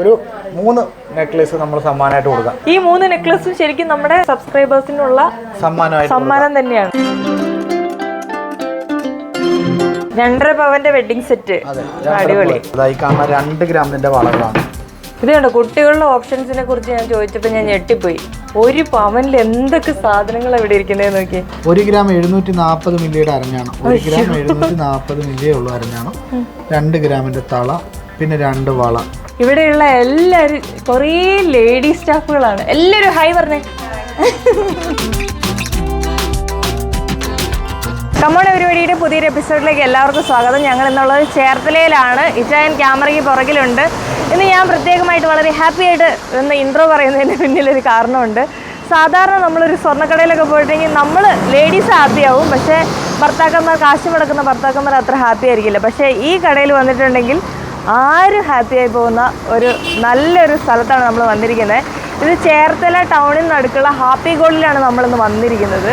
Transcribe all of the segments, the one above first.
ഒരു മൂന്ന് നെക്ലേസ് നമ്മൾ സമ്മാനമായിട്ട് കൊടുക്കാം. ഈ മൂന്ന് നെക്ലേസും ശരിക്കും നമ്മുടെ സബ്സ്ക്രൈബേഴ്സിനുള്ള സമ്മാനമായിട്ട് സമ്മാനം തന്നെയാണ്. രണ്ടര പവന്റെ വെഡിങ് സെറ്റ് അടിപൊളി. അതായി കാണുന്ന രണ്ട് ഗ്രാമിന്റെ വളകളാണ്. ഇത് കണ്ടോ കുട്ടികളുടെ ഓപ്ഷൻസിനെ കുറിച്ച് ഞാൻ ചോദിച്ചപ്പോൾ ഞാൻ ഞെട്ടിപ്പോയി. ഒരു പവനിൽ എന്തൊക്കെ സാധനങ്ങൾ ഇവിടെ ഇരിക്കുന്നത് നോക്കി ഒരു ഗ്രാം എഴുന്നൂറ്റി നാൽപ്പത് മില്ലിയുടെ അരഞ്ഞാണ് ഒരു ഗ്രാം എഴുന്നൂറ്റി നാൽപ്പത് മില്ലിയേ ഉള്ളൂ അരഞ്ഞാണ് രണ്ട് ഗ്രാമിന്റെ തള പിന്നെ രണ്ട് വള. ഇവിടെയുള്ള എല്ലാവരും കുറേ ലേഡി സ്റ്റാഫുകളാണ് എല്ലാവരും ഹായ് പറഞ്ഞേ. നമ്മുടെ പരിപാടിയുടെ പുതിയൊരു എപ്പിസോഡിലേക്ക് എല്ലാവർക്കും സ്വാഗതം. ഞങ്ങൾ എന്നുള്ളത് ചേർത്തലയിലാണ് ഇറ്റായൻ ക്യാമറയ്ക്ക് പുറകിലുണ്ട്. ഇന്ന് ഞാൻ പ്രത്യേകമായിട്ട് വളരെ ഹാപ്പി ആയിട്ട് എന്ന് ഇൻട്രോ പറയുന്നതിന് പിന്നിലൊരു കാരണമുണ്ട്. സാധാരണ നമ്മളൊരു സ്വർണക്കടയിലൊക്കെ പോയിട്ടെങ്കിൽ നമ്മൾ ലേഡീസ് ഹാപ്പി ആവും. പക്ഷേ ഭർത്താക്കന്മാർ കാശ് മുടക്കുന്ന ഭർത്താക്കന്മാർ അത്ര ഹാപ്പി ആയിരിക്കില്ല. പക്ഷേ ഈ കടയിൽ വന്നിട്ടുണ്ടെങ്കിൽ ആരും ഹാപ്പി ആയി പോകുന്ന ഒരു നല്ലൊരു സ്ഥലത്താണ് നമ്മൾ വന്നിരിക്കുന്നത്. ഇത് ചേർത്തല ടൗണിൽ നടുക്കുള്ള ഹാപ്പി ഗോൾഡിലാണ് നമ്മളിന്ന് വന്നിരിക്കുന്നത്.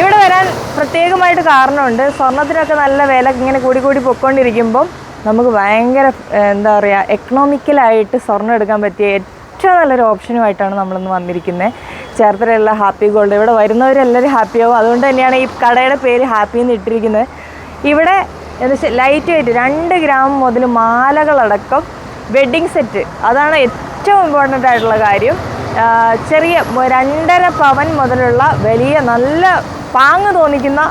ഇവിടെ വരാൻ പ്രത്യേകമായിട്ട് കാരണമുണ്ട്. സ്വർണത്തിനൊക്കെ നല്ല വില ഇങ്ങനെ കൂടി കൂടി പൊയ്ക്കൊണ്ടിരിക്കുമ്പം നമുക്ക് ഭയങ്കര എന്താ പറയുക എക്കണോമിക്കലായിട്ട് സ്വർണം എടുക്കാൻ പറ്റിയ ഏറ്റവും നല്ലൊരു ഓപ്ഷനുമായിട്ടാണ് നമ്മളിന്ന് വന്നിരിക്കുന്നത്. ചേർത്തലയുള്ള ഹാപ്പി ഗോൾഡ്. ഇവിടെ വരുന്നവരെല്ലാവരും ഹാപ്പിയാവും അതുകൊണ്ട് തന്നെയാണ് ഈ കടയുടെ പേര് ഹാപ്പി എന്ന് ഇട്ടിരിക്കുന്നത്. ഇവിടെ വെച്ചാൽ ലൈറ്റ് വെയിറ്റ് രണ്ട് ഗ്രാം മുതൽ മാലകളടക്കം വെഡ്ഡിങ് സെറ്റ് അതാണ് ഏറ്റവും ഇമ്പോർട്ടന്റ് ആയിട്ടുള്ള കാര്യം. ചെറിയ രണ്ടര പവൻ മുതലുള്ള വലിയ നല്ല പാങ്ങ് തോന്നിക്കുന്ന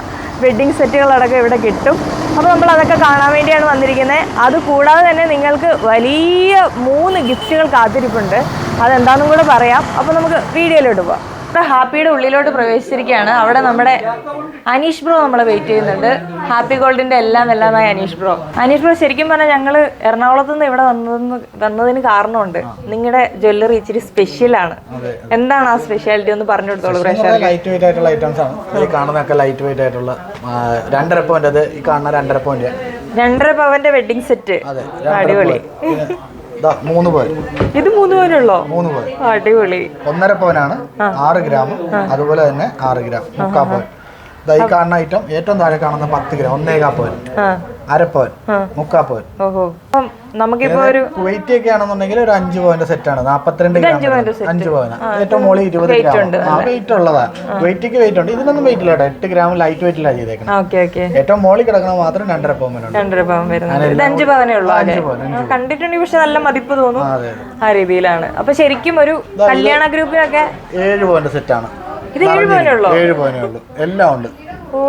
വെഡ്ഡിങ് സെറ്റുകളടക്കം ഇവിടെ കിട്ടും. അപ്പോൾ നമ്മൾ അതൊക്കെ കാണാൻ വേണ്ടിയാണ് വന്നിരിക്കുന്നത് അതുകൂടാതെ തന്നെ നിങ്ങൾക്ക് വലിയ മൂന്ന് ഗിഫ്റ്റുകൾ കാത്തിരിപ്പുണ്ട്. അതെന്താണെന്നും കൂടെ പറയാം. അപ്പോൾ നമുക്ക് വീഡിയോയിലോട്ട് പോവാം. ഇവിടെ ഹാപ്പിയുടെ ഉള്ളിലോട്ട് പ്രവേശിച്ചിരിക്കുകയാണ്. അവിടെ നമ്മുടെ അനീഷ് ബ്രോ നമ്മളെ വെയിറ്റ് ചെയ്യുന്നുണ്ട്. ഹാപ്പി ഗോൾഡിന്റെ എല്ലാം എല്ലാമായി അനീഷ് ബ്രോ. അനീഷ് ബ്രോ ശരിക്കും പറഞ്ഞാൽ ഞങ്ങൾ എറണാകുളത്തു നിന്ന് ഇവിടെ വന്നതെന്ന് വന്നതിന് കാരണമുണ്ട്. നിങ്ങളുടെ ജ്വല്ലറി ഇച്ചിരി സ്പെഷ്യലാണ് എന്താണ് ആ സ്പെഷ്യാലിറ്റി ഒന്ന് പറഞ്ഞു കൊടുത്തോളൂ ലൈറ്റ് വെയിറ്റ് ആയിട്ടുള്ള ഐറ്റംസ് ആണ്. ഈ കാണുന്നതൊക്കെ ലൈറ്റ് വെയിറ്റ് ആയിട്ടുള്ള രണ്ടര പോയിന്റ് അത് ഈ കാണുന്ന രണ്ടര പോയിന്റ് രണ്ടര പവന്റെ വെഡിങ് സെറ്റ് അടിപൊളി. മൂന്ന് ഇത് മൂന്ന് പവനുള്ളോ മൂന്ന് പോയിന്റ് അടിപൊളി. ഒന്നര പവനാണ് ആറ് ഗ്രാം. അതുപോലെ തന്നെ ആറ് ഗ്രാം. മുക്കാ പവൻ. ഈ കാണുന്ന ഐറ്റം ഏറ്റവും താഴെ കാണുന്ന പത്ത് ഗ്രാം ഒന്നേകാ പവൻ. അരപ്പവൻ മുക്കാപ്പവൻ. നമുക്കിപ്പോ ഒരു വെയിറ്റ് ഒക്കെ ആണെന്നുണ്ടെങ്കിൽ ഒരു അഞ്ച് പവന്റെ സെറ്റ് ആണ്. നാപ്പത്തിരണ്ട് വരും. അഞ്ച് പവന. ഏറ്റവും മോളി ഇരുപത് ഗ്രാം ആ വെയിറ്റ് ഉള്ളതാ. വെയിറ്റ് ഒക്കെ വെയിറ്റ് ഉണ്ട്. ഇതിനൊന്നും വെയിറ്റ് ഇല്ല എട്ട് ഗ്രാം ലൈറ്റ് വെയിറ്റിലാണ് ചെയ്തേക്കുന്നത് ഏറ്റവും മോളി കിടക്കണ മാത്രം രണ്ടര പവൻ രണ്ടര പവൻ വരുന്നത്. അഞ്ച് പവനേ ഉള്ളൂ കണ്ടിട്ടുണ്ടെങ്കിൽ പക്ഷെ നല്ല മതിപ്പ് തോന്നും ആ രീതിയിലാണ്. അപ്പൊ ശരിക്കും ഒരു കല്യാണ ഗ്രൂപ്പിനൊക്കെ ഏഴ് പോയിന്റ് സെറ്റ് ആണ്. ഇത് ഏഴ് പവനേ ഉള്ളൂ? ഏഴ് പോയിന്റേ ഉള്ളൂ. എല്ലാം ഉണ്ട്. ഓ.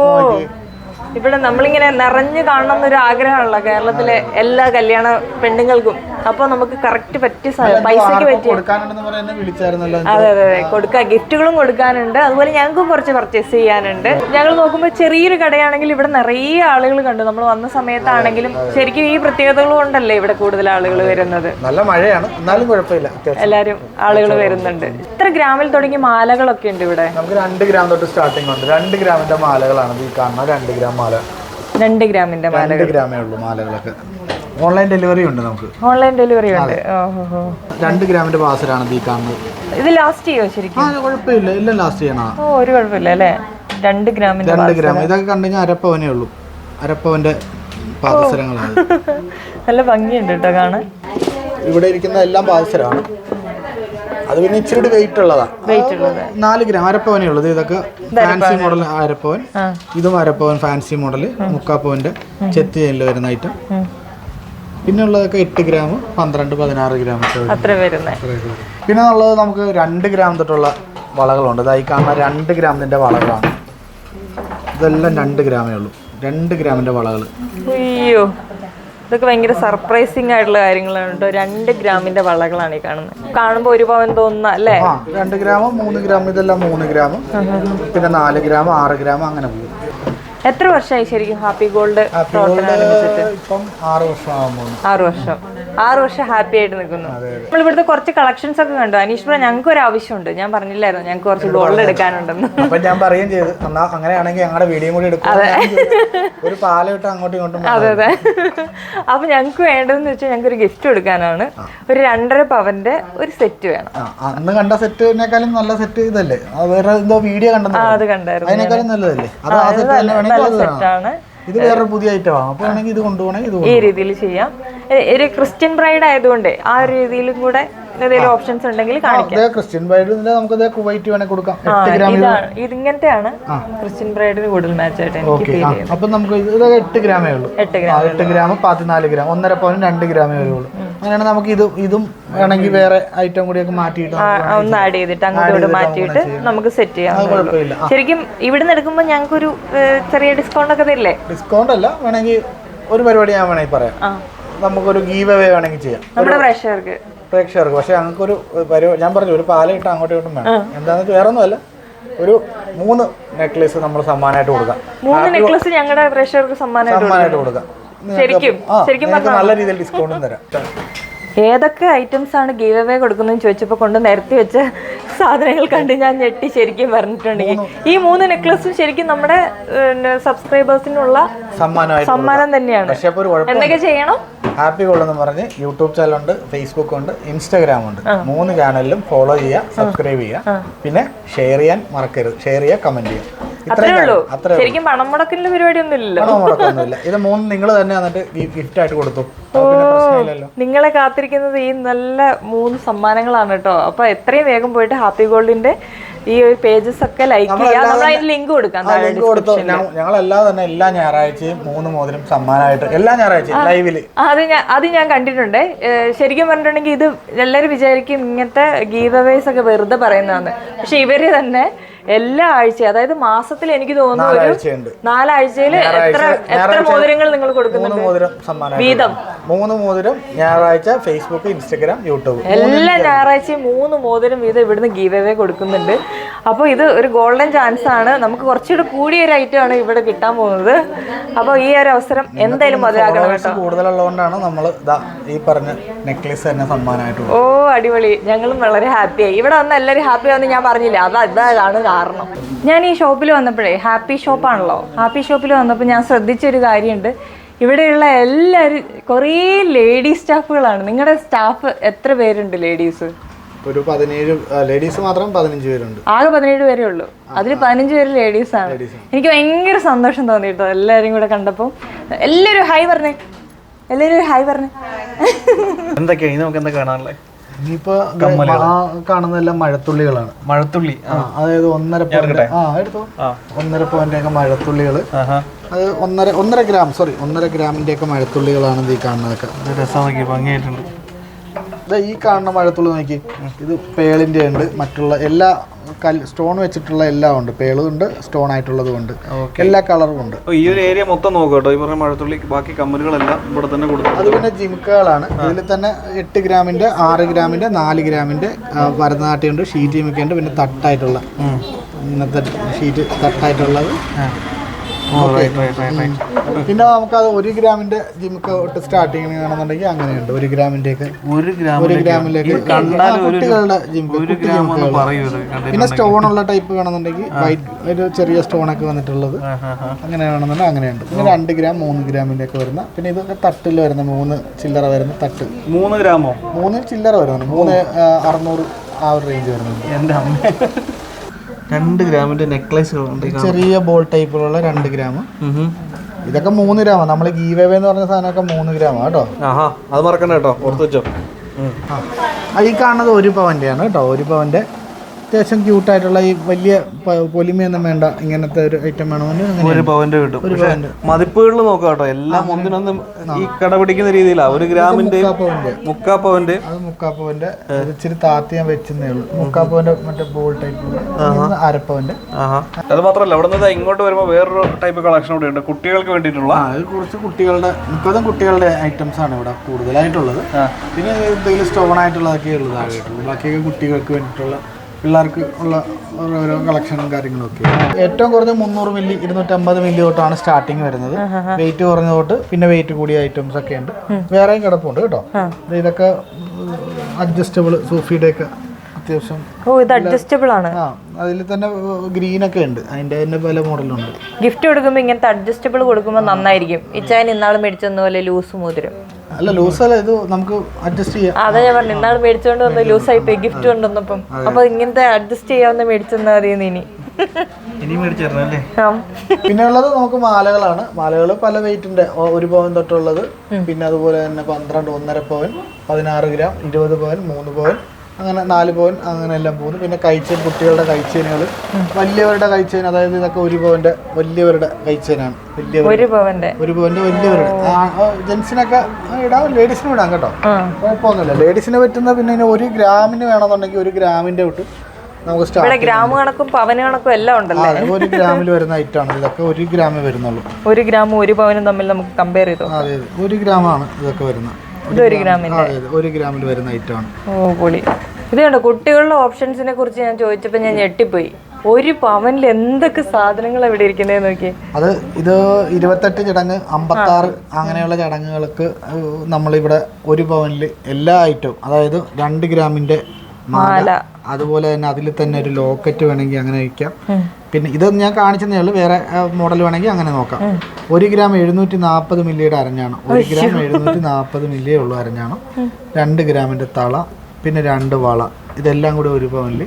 ഇവിടെ നമ്മളിങ്ങനെ നിറഞ്ഞു കാണണം എന്നൊരു ആഗ്രഹമാണല്ലോ കേരളത്തിലെ എല്ലാ കല്യാണ പെണ്ണുങ്ങൾക്കും. അപ്പൊ നമുക്ക് കറക്റ്റ് പറ്റിയ സാധനം പൈസക്ക് പറ്റി പറ്റിയ അതെ അതെ കൊടുക്കാൻ ഗിഫ്റ്റുകളും കൊടുക്കാനുണ്ട്. അതുപോലെ ഞങ്ങൾക്കും കുറച്ച് പർച്ചേസ് ചെയ്യാനുണ്ട്. ഞങ്ങൾ നോക്കുമ്പോൾ ചെറിയൊരു കടയാണെങ്കിൽ ഇവിടെ നിറയെ ആളുകൾ കണ്ടു. നമ്മൾ വന്ന സമയത്താണെങ്കിലും ശരിക്കും ഈ പ്രത്യേകതകൾ ഉണ്ടല്ലേ ഇവിടെ കൂടുതൽ ആളുകൾ വരുന്നത്? നല്ല മഴയാണ്. എന്നാലും കുഴപ്പമില്ല എല്ലാരും ആളുകൾ വരുന്നുണ്ട്. ഇത്ര ഗ്രാമിൽ തുടങ്ങിയ മാലകളൊക്കെ ഉണ്ട് ഇവിടെ. നമുക്ക് രണ്ട് ഗ്രാം തൊട്ട് സ്റ്റാർട്ടിംഗ് ഉണ്ട്. രണ്ട് ഗ്രാമിന്റെ മാലകളാണ് ഈ കാണുന്ന രണ്ട് ഗ്രാം മാല. രണ്ട് ഗ്രാമിന്റെ മാല രണ്ട് ഗ്രാമേ ഉള്ളൂ മാലകളൊക്കെ. ഓൺലൈൻ ഡെലിവറി ഉണ്ട് നമുക്ക്. ഓൺലൈൻ ഡെലിവറി ഉണ്ട്. രണ്ട് ഗ്രാമിന്റെ പാസലാണ് ഈ കാണുന്നത്. ഇത് ലാസ്റ്റ് ചെയ്യോ ശരിക്കും? ആ കുഴപ്പമില്ല. എല്ലാം ലാസ്റ്റ് ചെയ്യണ ഓ ഒരു കുഴപ്പമില്ല അല്ലേ? രണ്ട് ഗ്രാമിന്റെ രണ്ട് ഗ്രാം ഇതൊക്കെ കണ്ടു കഴിഞ്ഞാൽ അരപ്പവനേ ഉള്ളൂ. അരപ്പവന്റെ പാദസരങ്ങളാണ്. നല്ല ഭംഗിയുണ്ട് കേട്ടോ കാണാൻ. ഇവിടെ ഇരിക്കുന്ന എല്ലാം പാദസരമാണ്. അത് പിന്നെ ഇച്ചിരി വെയിറ്റ് ഉള്ളതാ. വെയിറ്റ് ഉള്ളത്. നാല് ഗ്രാം അരപ്പവനേ ഉള്ളത്. ഇതൊക്കെ ഫാൻസി മോഡൽ അരപ്പവൻ. ഇതും അരപ്പവൻ ഫാൻസി മോഡൽ മുക്കാപ്പവന്റെ ചെത്തി ചെല്ല് വരുന്ന ഐറ്റം പിന്നെ ഉള്ളതൊക്കെ എട്ട് ഗ്രാം പന്ത്രണ്ട് പതിനാറ് ഗ്രാം അത്ര വരുന്നേ. പിന്നെ ഉള്ളത് നമുക്ക് രണ്ട് ഗ്രാം തൊട്ടുള്ള വളകളുണ്ട്. ഇതായി കാണുന്ന രണ്ട് ഗ്രാമിന്റെ വളകളാണ്. ഇതെല്ലാം രണ്ട് ഗ്രാമേ ഉള്ളൂ. രണ്ട് ഗ്രാമിന്റെ വളകൾ അയ്യോ. ഇതൊക്കെ ഭയങ്കര സർപ്രൈസിങ് ആയിട്ടുള്ള കാര്യങ്ങളാണ് കേട്ടോ. രണ്ട് ഗ്രാമിന്റെ വളകളാണ് ഈ കാണുന്നത് കാണുമ്പോൾ ഒരു പവൻ തോന്നുന്ന അല്ലേ? രണ്ട് ഗ്രാം മൂന്ന് ഗ്രാം ഇതെല്ലാം മൂന്ന് ഗ്രാം പിന്നെ നാല് ഗ്രാം ആറ് ഗ്രാം അങ്ങനെ പോകും. എത്ര വർഷമായി ശരിക്കും ഹാപ്പി ഗോൾഡ് ഇപ്പം ആറ് വർഷം ആറ് വർഷം. ആറ് വർഷം ഹാപ്പി ആയിട്ട് നിൽക്കുന്നു. നമ്മൾ ഇവിടുത്തെ കുറച്ച് കളക്ഷൻസ് ഒക്കെ കണ്ടു. അനീഷ്പുര ഞങ്ങൾക്ക് ഒരു ആവശ്യമുണ്ട് ഞാൻ പറഞ്ഞില്ലായിരുന്നു ഞങ്ങൾക്ക് കുറച്ച് ഗോൾഡ് എടുക്കാനുണ്ടെന്ന്. അപ്പൊ ഞാൻ പറയുകയും ചെയ്തു. എന്നാ അങ്ങനെയാണെങ്കിൽ ഞങ്ങളുടെ വീഡിയോ കൂടി എടുക്കും ഒരു പാലിട്ട് അങ്ങോട്ടും ഇങ്ങോട്ടും അതെ അതെ. അപ്പൊ ഞങ്ങൾക്ക് വേണ്ടതെന്ന് വെച്ചാൽ ഞങ്ങൾക്ക് ഒരു ഗിഫ്റ്റ് കൊടുക്കാനാണ് ഒരു രണ്ടര പവന്റെ ഒരു സെറ്റ് വേണം. അന്ന് കണ്ട സെറ്റിനേക്കാളും നല്ല സെറ്റ് ഇതല്ലേ? വേറെ എന്തോ വീഡിയോ കണ്ടത് അത് കണ്ടായിരുന്നു. അതിനേക്കാളും നല്ലതല്ലേ? അത് ആ സെറ്റ് തന്നെ വേണമെങ്കിൽ. സെറ്റാണ്. ഇത് വേറെ പുതിയ ഐറ്റമാണ് അപ്പോൾ വേണമെങ്കിൽ ഇത് കൊണ്ടുപോകണമെങ്കിൽ ഇത് ഈ രീതിയിൽ ചെയ്യാം. ഒരു ക്രിസ്ത്യൻ ബ്രൈഡ് ആയതുകൊണ്ട് ആ ഒരു രീതിയിലും കൂടെ എന്തെങ്കിലും ഓപ്ഷൻസ് ഉണ്ടെങ്കിൽ കാണിക്കാം. ക്രിസ്ത്യൻ ബ്രൈഡ് നമുക്ക് കുവൈറ്റ് വേണേ കൊടുക്കാം. ഇതാണ്. ഇതിങ്ങനത്തെയാണ് ക്രിസ്ത്യൻ ബ്രൈഡിന് കൂടുതൽ മാച്ച് ആയിട്ട് എനിക്ക് ഫീൽ ചെയ്യുന്നത്. അപ്പം നമുക്ക് ഇത് എട്ട് ഗ്രാമേ ഉള്ളൂ. എട്ട് ഗ്രാം എട്ട് ഗ്രാം പതിനാല് ഗ്രാം ഒന്നര പോയിന്റ് രണ്ട് ഗ്രാമേ വരുള്ളൂ അങ്ങനെയാണ് നമുക്ക് ഇത് ഇതും വേണമെങ്കിൽ വേറെ ഐറ്റം കൂടിയൊക്കെ മാറ്റിയിട്ട് ഒന്ന് ആഡ് ചെയ്തിട്ട് അങ്ങോട്ട് മാറ്റിയിട്ട് നമുക്ക് സെറ്റ് ചെയ്യാം ശരിക്കും ഇവിടുന്ന് എടുക്കുമ്പോൾ ഞങ്ങൾക്ക് ഒരു ചെറിയ ഡിസ്കൗണ്ട് ഒക്കെ തരില്ലേ? ഡിസ്കൗണ്ട് അല്ല വേണമെങ്കിൽ ഒരു പരിപാടി ഞാൻ വേണമെങ്കിൽ പറയാം. നമുക്കൊരു ഗീവ് അവേ വേണമെങ്കിൽ ചെയ്യാം. നമ്മുടെ പ്രേക്ഷകർക്ക്. പ്രേക്ഷകർക്ക്. പക്ഷെ ഞങ്ങൾക്കൊരു പരിപാടി ഞാൻ പറഞ്ഞു ഒരു പാലയിട്ട് അങ്ങോട്ടും ഇങ്ങോട്ടും വേണം. എന്താണെന്ന് വെച്ചാൽ വേറെ ഒന്നുമല്ല ഒരു മൂന്ന് നെക്ലേസ് നമ്മൾ സമ്മാനമായിട്ട് കൊടുക്കാം. മൂന്ന് നെക്ലേസ് ഞങ്ങളുടെ പ്രേക്ഷകർക്ക് സമ്മാനമായിട്ട് കൊടുക്കാം. ശരിക്കും? ആ, ശരിക്കും നല്ല രീതിയിൽ ഡിസ്കൗണ്ടും തരാം. ഏതൊക്കെ ഐറ്റംസ് ആണ് ഗീവ് അവേ കൊടുക്കുന്നതെന്ന് ചോദിച്ചപ്പോൾ കൊണ്ട് നിരത്തി വെച്ച സാധനങ്ങൾ കണ്ട് ഞാൻ ഞെട്ടി ശരിക്കും പറഞ്ഞിട്ടുണ്ടെങ്കിൽ. ഈ മൂന്ന് നെക്ലസും ശരിക്കും നമ്മുടെ സബ്സ്ക്രൈബേഴ്സിനുള്ള സമ്മാനം തന്നെയാണ്. എന്തൊക്കെ ചെയ്യണം? ഹാപ്പി ഗോൾഡ് എന്ന് പറഞ്ഞ് യൂട്യൂബ് ചാനൽ ഉണ്ട് ഫേസ്ബുക്ക് ഉണ്ട് ഇൻസ്റ്റാഗ്രാം ഉണ്ട്. മൂന്ന് ചാനലിലും ഫോളോ ചെയ്യുക സബ്സ്ക്രൈബ് ചെയ്യുക. പിന്നെ ഷെയർ ചെയ്യാൻ മറക്കരുത്. ഷെയർ ചെയ്യുക കമന്റ് ചെയ്യുക. അത്രേ ഉള്ളൂ. ശരിക്കും പണം മുടക്കിന്റെ പരിപാടി ഒന്നും പണം മുടക്കൊന്നുമില്ല ഇത് മൂന്ന് നിങ്ങൾ തന്നെ വന്നിട്ട് ഗിഫ്റ്റ് ആയിട്ട് കൊടുത്തു. നിങ്ങളെ കാത്തിരിക്കുന്നത് ഈ നല്ല മൂന്ന് സമ്മാനങ്ങളാണ് കേട്ടോ. അപ്പൊ എത്രയും വേഗം പോയിട്ട് ഹാപ്പി ഗോൾഡിന്റെ ഈ ഒരു പേജസ് ഒക്കെ ലൈക്ക് ചെയ്യാം. നമ്മൾ അതിന് ലിങ്ക് കൊടുക്കാം ഞങ്ങളെല്ലാം ലിങ്ക് കൊടുത്തു? ഞങ്ങളല്ലാതെ തന്നെ എല്ലാ ഞായറാഴ്ചയും മൂന്ന് മോതിരം സമ്മാനമായിട്ട് എല്ലാ ഞായറാഴ്ചയും ലൈവിൽ അത് ഞാൻ അത് ഞാൻ കണ്ടിട്ടുണ്ട്. ശരിക്കും പറഞ്ഞിട്ടുണ്ടെങ്കിൽ ഇത് എല്ലാവരും വിചാരിക്കും ഇങ്ങനത്തെ ഗീവ് അവേസ് ഒക്കെ വെറുതെ പറയുന്നതാണ് പക്ഷെ ഇവർ തന്നെ എല്ലാ ആഴ്ചയും അതായത് മാസത്തിൽ എനിക്ക് തോന്നുന്നു ഒരു നാലാഴ്ചയിൽ എത്ര എത്ര മോതിരങ്ങൾ നിങ്ങൾ കൊടുക്കുന്നുണ്ട്? വീതം. മൂന്ന് മോതിരം ഞായറാഴ്ച ഫേസ്ബുക്ക് ഇൻസ്റ്റഗ്രാം യൂട്യൂബ് എല്ലാ ഞായറാഴ്ചയും മൂന്ന് മോതിരം വീതം ഇവിടുന്ന് ഗീതവേ കൊടുക്കുന്നുണ്ട്. അപ്പോൾ ഇത് ഒരു ഗോൾഡൻ ചാൻസ് ആണ്. നമുക്ക് കുറച്ചുകൂടി കൂടിയ ഒരു ഐറ്റം ആണ് ഇവിടെ കിട്ടാൻ പോകുന്നത്. അപ്പോൾ ഈ ഒരു അവസരം എന്തായാലും മുതലാക്കണം കേട്ടോ. കൂടുതലുള്ളതുകൊണ്ടാണ് നമ്മൾ ഈ പറഞ്ഞ നെക്ലേസ് തന്നെ സമ്മാനമായിട്ട് ഓ അടിപൊളി. ഞങ്ങളും വളരെ ഹാപ്പിയായി ഇവിടെ വന്ന എല്ലാവരും ഹാപ്പി ആവുന്ന ഞാൻ പറഞ്ഞില്ല? അതാ ഇതാണ് കാരണം. ഞാൻ ഈ ഷോപ്പിൽ വന്നപ്പോഴേ ഹാപ്പി ഷോപ്പാണല്ലോ ഹാപ്പി ഷോപ്പിൽ വന്നപ്പോൾ ഞാൻ ശ്രദ്ധിച്ചൊരു കാര്യമുണ്ട്. ഇവിടെയുള്ള എല്ലാവരും കുറേ ലേഡി സ്റ്റാഫുകളാണ് നിങ്ങളുടെ സ്റ്റാഫ് എത്ര പേരുണ്ട് ലേഡീസ് ഒരു പതിനേഴ് ലേഡീസ് മാത്രം പതിനഞ്ച് പേരുണ്ട്. ആകെ പതിനേഴ് പേരേ ഉള്ളൂ. അതിൽ പതിനഞ്ച് പേര് ലേഡീസ് ആണ്. എനിക്ക് ഭയങ്കര സന്തോഷം തോന്നി കേട്ടോ എല്ലാവരും കൂടെ കണ്ടപ്പോൾ എല്ലാവരും ഹായ് പറഞ്ഞേ. എല്ലാവരും ഹൈ ഹായ് പറഞ്ഞേ. എന്തൊക്കെയാണ് ഇനി നമുക്ക് എന്താ കാണാനുള്ളത് ഇനിയിപ്പോ ആ കാണുന്നതെല്ലാം മഴത്തുള്ളികളാണ്. മഴത്തുള്ളി. ആ, അതായത് ഒന്നര പോയിന്റ് ആ എടുത്തോ. ഒന്നര പോയിന്റ് ഒക്കെ മഴത്തുള്ളികൾ അത് ഒന്നര ഒന്നര ഗ്രാം സോറി ഒന്നര ഗ്രാമിന്റെ ഒക്കെ മഴത്തുള്ളികളാണ് ഈ കാണുന്നതൊക്കെ. ഇത് രസം നോക്കി ഭംഗിയായിട്ടുണ്ട്. ഈ കാണുന്ന മഴത്തുള്ളി നോക്കി. ഇത് പേളിന്റെ ഉണ്ട്. മറ്റുള്ള എല്ലാ കല്ല് സ്റ്റോൺ വെച്ചിട്ടുള്ള എല്ലാം ഉണ്ട്. പേളും ഉണ്ട് സ്റ്റോൺ ആയിട്ടുള്ളതും ഉണ്ട്. എല്ലാ കളറും ഉണ്ട്. ഈ ഒരു ഏരിയ മൊത്തം നോക്കട്ടോ കേട്ടോ. ഈ പറഞ്ഞ മഴത്തുള്ളി ബാക്കി കമ്മലുകളെല്ലാം ഇവിടെ തന്നെ കൊടുക്കും അത് പിന്നെ ജിംക്കകളാണ് ഇതിൽ തന്നെ എട്ട് ഗ്രാമിന്റെ ആറ് ഗ്രാമിന്റെ നാല് ഗ്രാമിന്റെ ഭരതനാട്യം ഉണ്ട് ഷീറ്റ് ജിമിക്ക ഉണ്ട്. പിന്നെ തട്ടായിട്ടുള്ള. ഇന്നത്തെ ഷീറ്റ് തട്ടായിട്ടുള്ളത്. പിന്നെ നമുക്ക് അത് ഒരു ഗ്രാമിന്റെ ജിമ്മിക്ക് തൊട്ട് സ്റ്റാർട്ടിങ് ആണെന്നുണ്ടെങ്കിൽ അങ്ങനെയുണ്ട്. ഒരു ഗ്രാമിന്റെ ഒക്കെ ഒരു ഗ്രാം ഒരു ഗ്രാമിലേക്ക് കുട്ടികളുടെ ജിമിക്ക ഒരു ഗ്രാം പിന്നെ സ്റ്റോൺ ഉള്ള ടൈപ്പ് വേണമെന്നുണ്ടെങ്കിൽ വൈറ്റ് ഒരു ചെറിയ സ്റ്റോൺ ഒക്കെ വന്നിട്ടുള്ളത്. അങ്ങനെ വേണമെന്നുണ്ടെങ്കിൽ അങ്ങനെയുണ്ട്. പിന്നെ രണ്ട് ഗ്രാം മൂന്ന് ഗ്രാമിന്റെ ഒക്കെ വരുന്ന പിന്നെ ഇതൊക്കെ തട്ടിൽ വരുന്ന മൂന്ന് ചില്ലറ വരുന്ന തട്ട്. മൂന്ന് ഗ്രാമോ? മൂന്ന് ചില്ലറ വരുന്നുണ്ട്. മൂന്ന് അറുന്നൂറ് ആ ഒരു റേഞ്ച് വരുന്നുണ്ട്. അമ്മ. രണ്ട് ഗ്രാമിന്റെ നെക്ലേസുകളുണ്ട് ചെറിയ ബോൾ ടൈപ്പിലുള്ള രണ്ട് ഗ്രാം ഇതൊക്കെ മൂന്ന് ഗ്രാമാണ് നമ്മൾ ഗീവേ എന്ന് പറഞ്ഞ സാധനമൊക്കെ മൂന്ന് ഗ്രാമാണ് കേട്ടോ. ആഹാ അത് മറക്കണ്ട കേട്ടോ ഓർത്ത് വെച്ചോ. ഈ കാണുന്നത് ഒരു പവന്റെ ആണ് കേട്ടോ. ഒരു പവന്റെ അത്യാവശ്യം ക്യൂട്ടായിട്ടുള്ള ഈ വലിയ പൊലിമയൊന്നും വേണ്ട ഇങ്ങനത്തെ ഒരു ഐറ്റം വേണമെന്ന് ഒരു പവന്റെ കിട്ടും. പക്ഷെ മതിപ്പുകളിൽ നോക്കാം കേട്ടോ. എല്ലാം ഒന്നിനൊന്നും ഈ കടപിടിക്കുന്ന രീതിയിലാണ് രീതിയിലാ. ഒരു ഗ്രാമിന്റെ മുക്കാപ്പവന്റെ മുക്കാ പവന്റെ. അത് മുക്കാപ്പവന്റെ ഇച്ചിരി താത്തി ഞാൻ വെച്ചെന്നേ ഉള്ളൂ. മുക്കാപ്പവന്റെ മറ്റേ ബോൾ ടൈപ്പ് അരപ്പവന്റെ അത് മാത്രമല്ല അവിടെ നിന്ന് ഇങ്ങോട്ട് വരുമ്പോൾ വേറൊരു ടൈപ്പ് കളക്ഷൻ കൂടെ ഉണ്ട്. കുട്ടികൾക്ക് വേണ്ടിയിട്ടുള്ള. കുറച്ച് കുട്ടികളുടെ മുപ്പതും കുട്ടികളുടെ ഐറ്റംസ് ആണ് ഇവിടെ കൂടുതലായിട്ടുള്ളത്. പിന്നെ എന്തെങ്കിലും സ്റ്റോൺ ആയിട്ടുള്ളതൊക്കെ ഉള്ളതാണ് ബാക്കിയൊക്കെ കുട്ടികൾക്ക് വേണ്ടിയിട്ടുള്ള പിള്ളേർക്ക് ഉള്ള ഓരോ കളക്ഷനും കാര്യങ്ങളും ഒക്കെ. ഏറ്റവും കുറഞ്ഞ മുന്നൂറ് മില്ലി ഇരുന്നൂറ്റമ്പത് മില്ലി തൊട്ടാണ് സ്റ്റാർട്ടിങ് വരുന്നത്. വെയിറ്റ് കുറഞ്ഞ തൊട്ട് പിന്നെ വെയിറ്റ് കൂടിയ ഐറ്റംസ് ഒക്കെ ഉണ്ട്. വേറെയും കിടപ്പുണ്ട് കേട്ടോ. ഇത് ഇതൊക്കെ അഡ്ജസ്റ്റബിൾ സൂഫിയുടെ ഒക്കെ അത്യാവശ്യം ഓ ഇത് അഡ്ജസ്റ്റബിൾ ആണ്. ആ അതിൽ തന്നെ ഗ്രീൻ ഒക്കെ ഉണ്ട്. അതിന്റെ തന്നെ പല മോഡലുണ്ട്. ഗിഫ്റ്റ് കൊടുക്കുമ്പോൾ ഇങ്ങനത്തെ അഡ്ജസ്റ്റബിൾ കൊടുക്കുമ്പോൾ നന്നായിരിക്കും. ഇച്ചാൻ ഇന്നാൾ മേടിച്ചെന്ന പോലെ ലൂസ് മോതിരം. അല്ല ലൂസ് അല്ല ഇത് നമുക്ക് അഡ്ജസ്റ്റ് ചെയ്യാം. അതാ ഞാൻ പറഞ്ഞു ഇന്നാൾ മേടിച്ചോണ്ട് വന്ന് ആയി പോയി ഗിഫ്റ്റ് കൊണ്ടുവന്നപ്പം. അപ്പൊ ഇങ്ങനത്തെ അഡ്ജസ്റ്റ് ചെയ്യാവുന്ന മേടിച്ചെന്നാ മതിയെന്ന് ഇനി. പിന്നെ ഉള്ളത് നമുക്ക് മാലകളാണ്. മാലകൾ പല വെയിറ്റിന്റെ ഉണ്ട്. ഒരു പവൻ തൊട്ടുള്ളത്. പിന്നെ അതുപോലെ തന്നെ പന്ത്രണ്ട് ഒന്നര പവൻ പതിനാറ് ഗ്രാം ഇരുപത് പവൻ മൂന്ന് പവൻ അങ്ങനെ നാല് പവൻ അങ്ങനെ എല്ലാം പോകുന്നു. പിന്നെ കൈച്ചേൻ കുട്ടികളുടെ കൈച്ചേനുകൾ. വലിയവരുടെ കൈച്ചേൻ അതായത് ഇതൊക്കെ ഒരു പവന്റെ വലിയവരുടെ കൈച്ചേനാണ്. വലിയവർ ഒരു പവന്റെ. വലിയവരുടെ. ജെൻസിനൊക്കെ ഇടാം ലേഡീസിനും ഇടാം കേട്ടോ. കുഴപ്പമൊന്നുമില്ല. ലേഡീസിന് പറ്റുന്ന പിന്നെ ഒരു ഗ്രാമിന് വേണമെന്നുണ്ടെങ്കിൽ ഒരു ഗ്രാമിന്റെ തൊട്ട് നമുക്ക് സ്റ്റാർട്ട് ഗ്രാം കണക്കും പവന് കണക്കും എല്ലാം ഉണ്ടല്ലേ? ഒരു ഗ്രാമിൽ വരുന്ന ഐറ്റമാണ് ഇതൊക്കെ ഒരു ഗ്രാമേ വരുന്നുള്ളൂ. ഒരു ഗ്രാമും ഒരു പവനും തമ്മിൽ നമുക്ക് കമ്പയർ ചെയ്തു അതെ. ഒരു ഗ്രാമാണ് ഇതൊക്കെ വരുന്നത്. ഇത് ഒരു ഗ്രാമിന്റെ ഗ്രാമിൽ വരുന്ന ഐറ്റമാണ് ഓ പൊളി. ഇത് കണ്ടോ കുട്ടികളുടെ ഓപ്ഷൻസിനെ കുറിച്ച് ഞാൻ ചോദിച്ചപ്പോൾ ഞാൻ ഞെട്ടിപ്പോയി. ഒരു പവനിൽ എന്തൊക്കെ സാധനങ്ങൾ ഇവിടെ ഇരിക്കുന്നത് നോക്കി അത് ഇത് ഇരുപത്തെട്ട് ചടങ്ങ് അമ്പത്താറ് അങ്ങനെയുള്ള ചടങ്ങുകൾക്ക് നമ്മളിവിടെ ഒരു പവനിൽ എല്ലാ ഐറ്റവും അതായത് രണ്ട് ഗ്രാമിന്റെ മാല അതുപോലെ തന്നെ അതിൽ തന്നെ ഒരു ലോക്കറ്റ് വേണമെങ്കിൽ അങ്ങനെ വയ്ക്കാം. പിന്നെ ഇത് ഞാൻ കാണിച്ചതേ ഉള്ളൂ. വേറെ മോഡൽ വേണമെങ്കിൽ അങ്ങനെ നോക്കാം. ഒരു ഗ്രാം എഴുന്നൂറ്റി നാൽപ്പത് മില്ലിയുടെ അരഞ്ഞാണ്. ഒരു ഗ്രാം എഴുന്നൂറ്റി നാൽപ്പത് മില്ലിയേ ഉള്ളൂ അരഞ്ഞാണ്. രണ്ട് ഗ്രാമിന്റെ തള പിന്നെ രണ്ട് വള. ഇതെല്ലാം കൂടി ഒരു പവനിൽ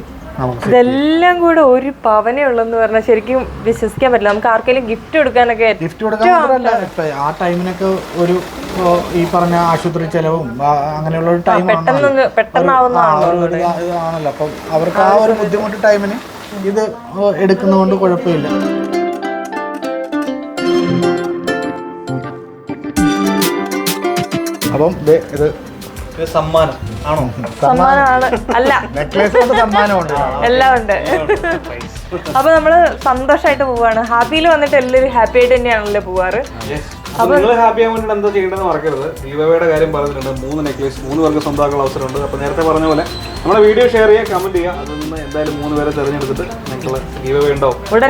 ഇതെല്ലാം കൂടെ ഒരു പവനേ ഉള്ളെന്ന് പറഞ്ഞാൽ ശരിക്കും വിശ്വസിക്കാൻ പറ്റില്ല. നമുക്ക് ആർക്കെങ്കിലും ഗിഫ്റ്റ് കൊടുക്കാനൊക്കെ ഗിഫ്റ്റ് കൊടുക്കാൻ ആ ടൈമിനൊക്കെ ഒരു ഈ പറഞ്ഞ ആശുപത്രി ചെലവും അങ്ങനെയുള്ള ടൈം പെട്ടെന്ന് പെട്ടെന്നാവുന്ന ആണല്ലോ അപ്പം അവർക്ക് ആ ഒരു ബുദ്ധിമുട്ട് ടൈമിന് ഇത് എടുക്കുന്നതുകൊണ്ട് കുഴപ്പമില്ല. അപ്പം ദേ ഇത് ഇത് സമ്മാനം. ആണോ? സമ്മാനമാണ്. അല്ല. നെക്ലേസ് സമ്മാനമുണ്ട്. എല്ലാം ഉണ്ട്. അപ്പൊ നമ്മൾ സന്തോഷമായിട്ട് പോവാണ്. ഹാപ്പിയിൽ വന്നിട്ട് എല്ലാവരും ഹാപ്പി ആയിട്ട് തന്നെയാണല്ലോ പോവാറ്. നിങ്ങൾ ഹാപ്പി ആകാൻ വേണ്ടി എന്താ ചെയ്യേണ്ടതെന്ന് മറക്കരുത്. ദീപാവയുടെ കാര്യം പറഞ്ഞിട്ടുണ്ട്. മൂന്ന് നെക്ലേസ് മൂന്ന് പേർക്ക് സ്വന്തമാക്കാനുള്ള അവസരമുണ്ട് അപ്പോൾ നേരത്തെ പറഞ്ഞ പോലെ നമ്മുടെ വീഡിയോ ഷെയർ ചെയ്യുക കമന്റ് ചെയ്യുക. അതിൽ നിന്ന് എന്തായാലും മൂന്ന് പേരെ തിരഞ്ഞെടുത്തിട്ട് നിങ്ങൾ ഗീവവേ ഉണ്ടോ ഉടൻ